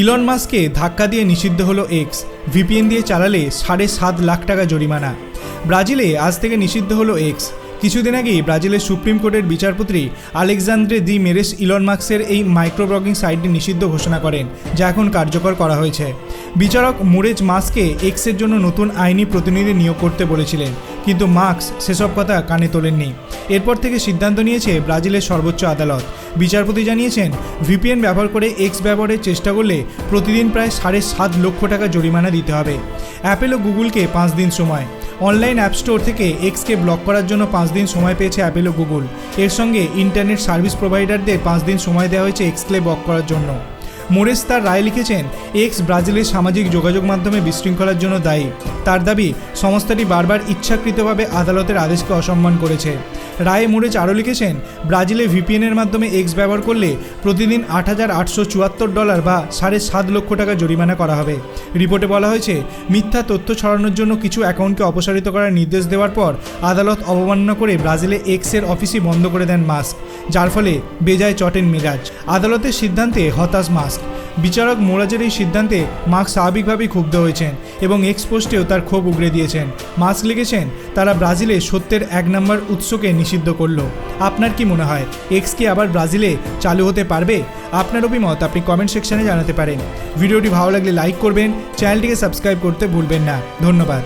Elon মাস্ককে ধাক্কা দিয়ে নিষিদ্ধ হলো এক্স। ভিপিএন দিয়ে চালালে সাড়ে সাত লাখ টাকা জরিমানা। ব্রাজিলে আজ থেকে নিষিদ্ধ হলো এক্স। কিছুদিন আগেই ব্রাজিলের সুপ্রিম কোর্টের বিচারপতি আলেকজান্দ্রে দি মেরেস ইলন মাস্কের এই মাইক্রো ব্লগিং সাইটটি নিষিদ্ধ ঘোষণা করেন, যা এখন কার্যকর করা হয়েছে। বিচারক মুরেজ মাস্ককে এক্সের জন্য নতুন আইনি প্রতিনিধি নিয়োগ করতে বলেছিলেন। কিন্তু মার্কস সেসব কথা কানে তোলেননি। এরপর থেকে সিদ্ধান্ত নিয়েছে ব্রাজিলের সর্বোচ্চ আদালত। বিচারপতি জানিয়েছেন, ভিপিএন ব্যবহার করে এক্স ব্যবহারের চেষ্টা করলে প্রতিদিন প্রায় সাড়ে সাত লক্ষ টাকা জরিমানা দিতে হবে। অ্যাপেল ও গুগলকে পাঁচ দিন সময়। অনলাইন অ্যাপ স্টোর থেকে এক্সকে ব্লক করার জন্য পাঁচ দিন সময় পেয়েছে অ্যাপেল ও গুগল। এর সঙ্গে ইন্টারনেট সার্ভিস প্রোভাইডারদের পাঁচ দিন সময় দেওয়া হয়েছে এক্সকে ব্লক করার জন্য। মোরেস তার রায় লিখেছেন, এক্স ব্রাজিলের সামাজিক যোগাযোগ মাধ্যমে বিশৃঙ্খলার জন্য দায়ী। তার দাবি সংস্থাটি বারবার ইচ্ছাকৃতভাবে আদালতের আদেশকে অসম্মান করেছে। রায়ে মোরেজ আরও লিখেছেন, ব্রাজিলে ভিপিএনের মাধ্যমে এক্স ব্যবহার করলে প্রতিদিন আট হাজার আটশো চুয়াত্তর ডলার বা সাড়ে সাত লক্ষ টাকা জরিমানা করা হবে। রিপোর্টে বলা হয়েছে, মিথ্যা তথ্য ছড়ানোর জন্য কিছু অ্যাকাউন্টকে অপসারিত করার নির্দেশ দেওয়ার পর আদালত অবমাননা করে ব্রাজিলে এক্সের অফিসই বন্ধ করে দেন মাস্ক, যার ফলে বেজায় চটেন মিরাজ আদালতের সিদ্ধান্তে হতাশ মাস্ক। বিচারক মোরাজের এই সিদ্ধান্তে মার্ক স্বাভাবিকভাবেই ক্ষুব্ধ হয়েছেন এবং এক্সপোস্টেও তার ক্ষোভ উগড়ে দিয়েছেন। মাস্ক লিখেছেন, তারা ব্রাজিলে সত্যের এক নম্বর উৎসকে নিষিদ্ধ করল। আপনার কি মনে হয়, এক্স কি আবার ব্রাজিলে চালু হতে পারবে? আপনার অভিমত আপনি কমেন্ট সেকশনে জানাতে পারেন। ভিডিওটি ভালো লাগলে লাইক করবেন, চ্যানেলটিকে সাবস্ক্রাইব করতে ভুলবেন না। ধন্যবাদ।